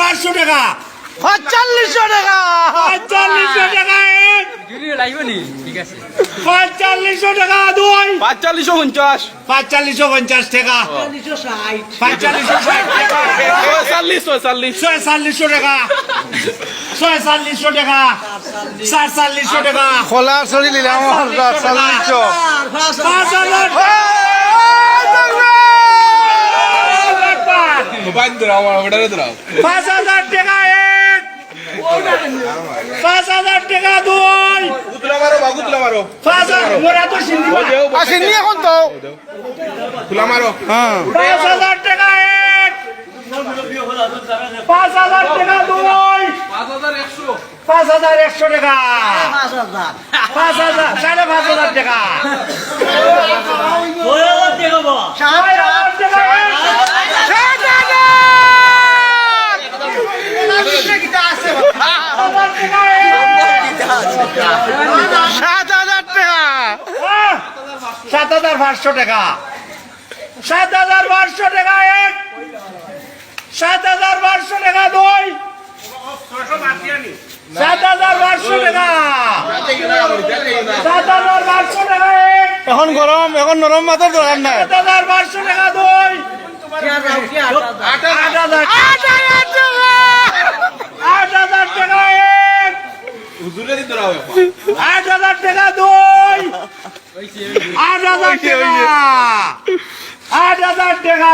পাঁচশো টাকা। পঁয়তাল্লিশশো টাকা। পঁয়তাল্লিশশো টাকা ঠিক আছে। পঁয়তাল্লিশশো টাকা দুই। পাঁচচল্লিশশো পঞ্চাশ। পঁয়তাল্লিশশো পঞ্চাশ টাকা। পঁয়তাল্লিশশো ষাট। টাকা। পঁয়তাল্লিশ পঁয়তাল্লিশ ছয়চল্লিশশো টাকা। ছয়চল্লিশশো টাকা। সাতচল্লিশশো টাকা। খোলা চলি নিলাম চল্লিশশো পাঁচ হাজার পাঁচ হাজার টাকা এক পাঁচ হাজার টাকা দুই পাঁচ হাজার ওরা তো সিন্ধি আসেননি এখন তো হ্যাঁ পাঁচ হাজার টাকা এক পাঁচ হাজার টাকা দুই পাঁচ হাজার একশো টাকা পাঁচ হাজার সাড়ে পাঁচ হাজার টাকা ছয় হাজার টাকা এক। হাজার টাকা এক। সাত হাজার টাকা! সাত হাজার পাঁচশো টাকা। সাত হাজার পাঁচশো টাকা এক। সাত হাজার পাঁচশো টাকা দুই। সাত হাজার পাঁচশো টাকা। সাত হাজার পাঁচশো টাকা এক। এখন গরম এখন নরম মাথার দরকার নাই। সাত হাজার পাঁচশো টাকা দুই আট হাজার আট হাজার টাকা এক আট হাজার টাকা দুই আট হাজার টাকা আট হাজার টাকা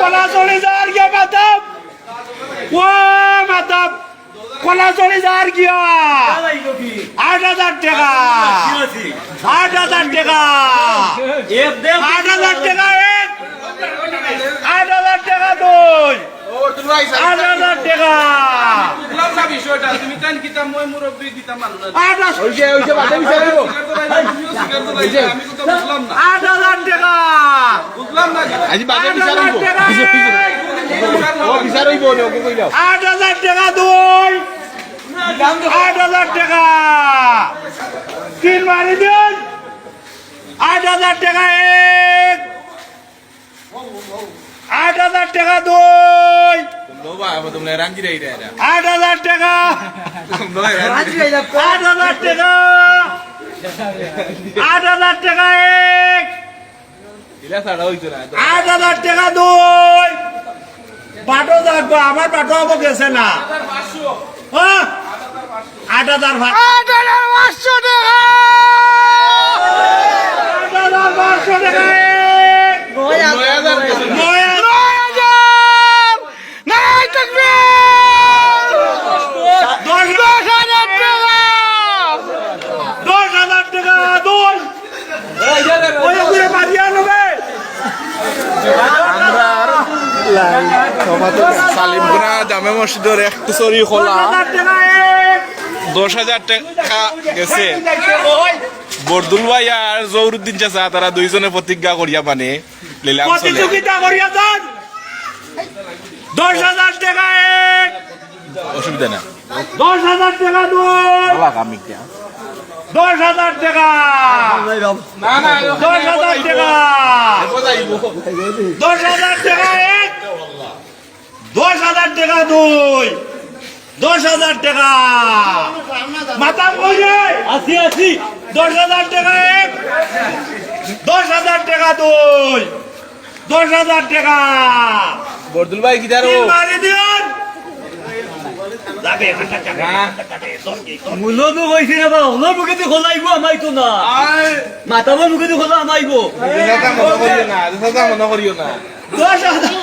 কলা চলে যাওয়ার গিয়া মাতাব ও মাতাব কলা চলে যাওয়ার গিয়া আট হাজার টাকা আট হাজার টাকা আট হাজার টাকা এক আট হাজার টাকা দুই আট আট টাকা। আজি। আট টাকা। দুই। আট হাজার টাকা। তিন মারি দিন আট হাজার টাকা এক। আট হাজার টাকা দুই। আট হাজার টাকা। আট হাজার টাকা। আট হাজার টাকা এক। আট হাজার টাকা দুই। পাঠও থাকব আমার পাঠও হব গেছে না? আট হাজার আট হাজার পাঁচশো টাকা। আট হাজার পাঁচশো টাকা। নয় হাজার নয় হাজার নাই থাকবে দশ দশ হাজার টাকা দশ হাজার টাকা দুই ওই ঘুরে বাড়িয়ে নেবে সালিমপুরা জামে মসজিদের এক কুচরি খোলা হাজার টাকা এক দশ হাজার টাকা গেছে বরদুল ভাই আর জৌরুদ্দিন চাচা তারা দুইজনে প্রতিজ্ঞা করিয়া মানে লিলাম প্রতিযোগিতা করিয়া যান দশ হাজার টাকা অসুবিধা না দশ হাজার টাকা দুই দশ হাজার টাকা। দশ হাজার টাকা। দশ হাজার টাকা এক। দশ হাজার টাকা দুই। দশ হাজার টাকা। মাথা বসে আশি আশি দশ হাজার টাকা এক। দশ হাজার টাকা দুই। দশ হাজার টাকা। বরদুল ভাই মারি এখানটা যাবে মূলতো কৈছে না বা হলৰ মুখেদি খোলাইব আমাইতো না। মাতাবৰ মুখেদি খোলা আমাইব মনে করিও না দশ হাজার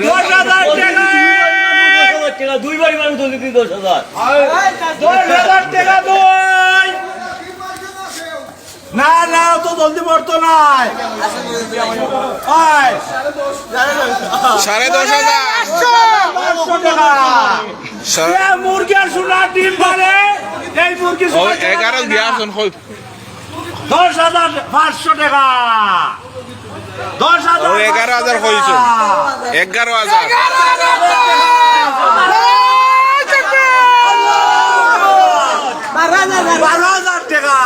দশ হাজার টাকা। দুইবার ইমান দশ হাজার দশ হাজার। টাকা দুই। না না তো জলদি মরতো নাই। সাড়ে দশ হাজার। মুরগি সোনার ডিম পারে। এই মুরগি এগারো পারে না। দিয়াছেন দশ হাজার পাঁচশো টাকা। দশ হাজার এগারো হাজার হয়েছে। টাকা। এগারো হাজার। বারো হাজার টাকা।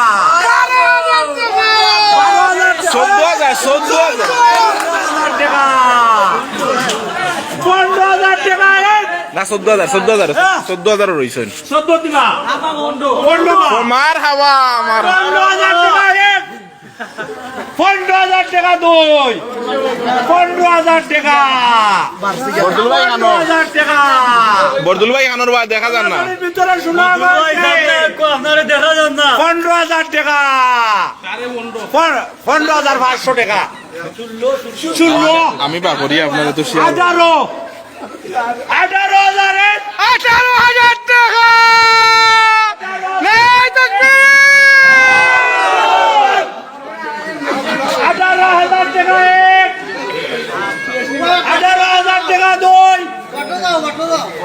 চোদ্দ হাজার চোদ্দ হাজার হাজার টাকা পনেরো হাজার টাকা না চোদ্দ হাজার চোদ্দ হাজার চোদ্দ হাজার রয়েছেন চোদ্দ দিবা। পনেরো বা মার হাওয়া আমার। পনেরো হাজার টাকা হাজার টাকা দুই। পনেরো হাজার টাকা। বরদুল ভাই পনেরো টাকা। বরদুল ভাই আনোর বা দেখা যান না। ভিতরে শোনা আপনারে দেখা যান না। পনেরো হাজার টাকা। পন- পনেরো হাজার পাঁচশো টাকা। আমি বা করি আপনাদের তো শেয়ার আঠারো আঠারো হাজার এক, আঠারো হাজার টাকা নাই থাকবে আঠারো হাজার টাকা এক আঠারো হাজার টাকা দুই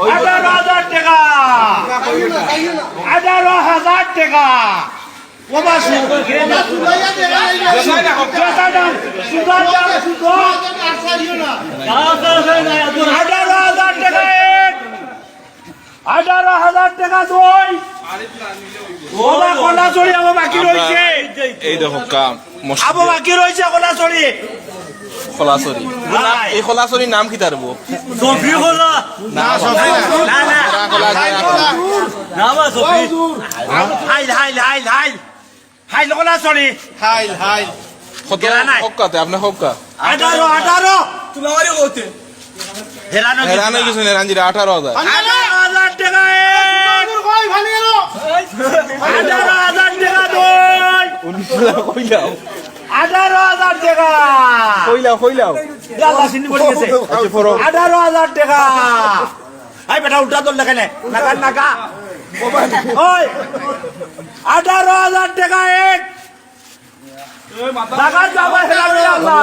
আঠারো হাজার টাকা আঠারো হাজার টাকা আঠারো হাজার টাকা এক আঠারো হাজার টাকা দুই এই দেখো কাম আবো বাকি রয়েছে কলা চড়ি খোলাসরি এই খোলাসরির নাম কি তারবো সফি খোলা না না না বা সফি। হাইল হাইল হাইল হাইল। হাইল কলা চড়ি হাইল হাইল কত গেলা নাই। হক্কাতে আপনি হক্কা আঠারো আঠারো। হেরানো হেরান হয়ে গেছেন হেরানজিরা আঠারো হাজার। আঠারো হাজার টাকা আঠারো হাজার টাকা কইলাও আঠারো হাজার টাকা। কইলাও কইলাও। গেছে। আচ্ছা ফরক আঠারো হাজার টাকা। আই বেটা উল্টা তোর লেখে নাকা নাকা। ওই। আঠারো হাজার টাকা এক। টাকা যাবা হেরাবে আল্লাহ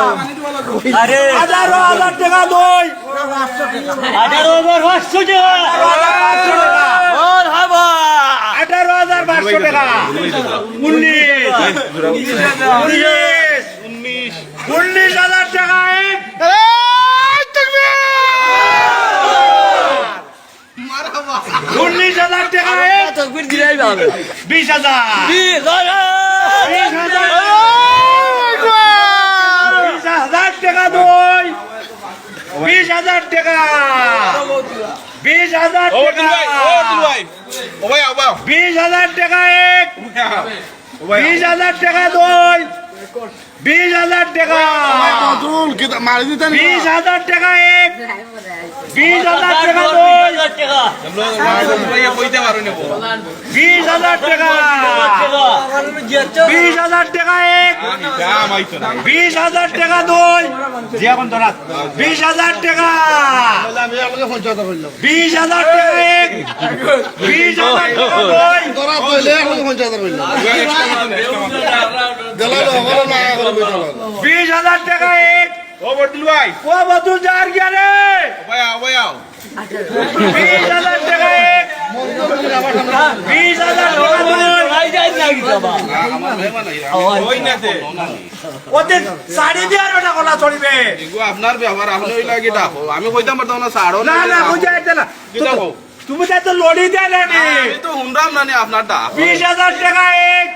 আঠারো হাজার টাকা দুই। আঠারো হাজার পাঁচশো টাকা। আঠারো হাজার পাঁচশো টাকা। উনিশ। উনিশ। উনিশ হাজার টাকা এক উনিশ হাজার টাকা এক বিশ হাজার। বিশ হাজার। বিশ হাজার টাকা দুই। বিশ হাজার টাকা। বিশ হাজার ও দিল ভাই ও দিল টাকা ভাই ও ভাই। ও বিশ হাজার টাকা এক। বিশ হাজার টাকা দুই। বিশ হাজার টাকা। বিশ হাজার টাকা এক। বিশ হাজার টাকা নেব বিশ হাজার টাকা। বিশ হাজার টাকা এক। বিশ হাজার টাকা দুই। যে এখন ধরা বিশ হাজার টাকা। বিশ হাজার টাকা এক। বিশ হাজার টাকা দুই। বিশ হাজার টাকা এক। ও বদিল ভাই। ও বদুল যার গিয়া রে। ভাই ও ভাই আও বিশ হাজার টাকা এক। বিশ হাজার আমি কইতাম না সাড়ো না না তুমি তো লড়ি দেয় না। নি। তো হুনরাম না আপনার ডাক বিশ হাজার টাকা এক।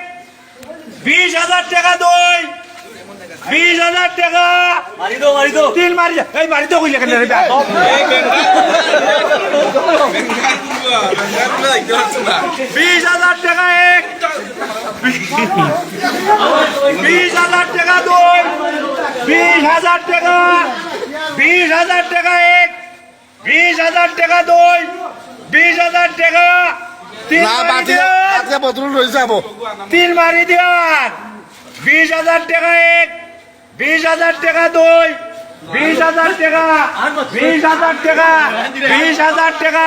বিশ হাজার টাকা দুই। বিশ হাজার টাকা। মারি দো মারি দো তিন মারি যা- এই মারি তো কইলে কেন রে বিশ হাজার টাকা এক। বিশ হাজার টাকা দুই। বিশ হাজার টাকা। বিশ হাজার টাকা এক। বিশ হাজার টাকা দুই। বিশ হাজার টাকা। তিন মারি দিয়ান বিশ হাজার টাকা এক। বিশ হাজার টাকা দুই, বিশ হাজার টাকা, বিশ হাজার টাকা, বিশ হাজার টাকা,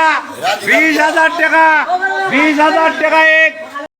বিশ হাজার টাকা, বিশ হাজার টাকা এক।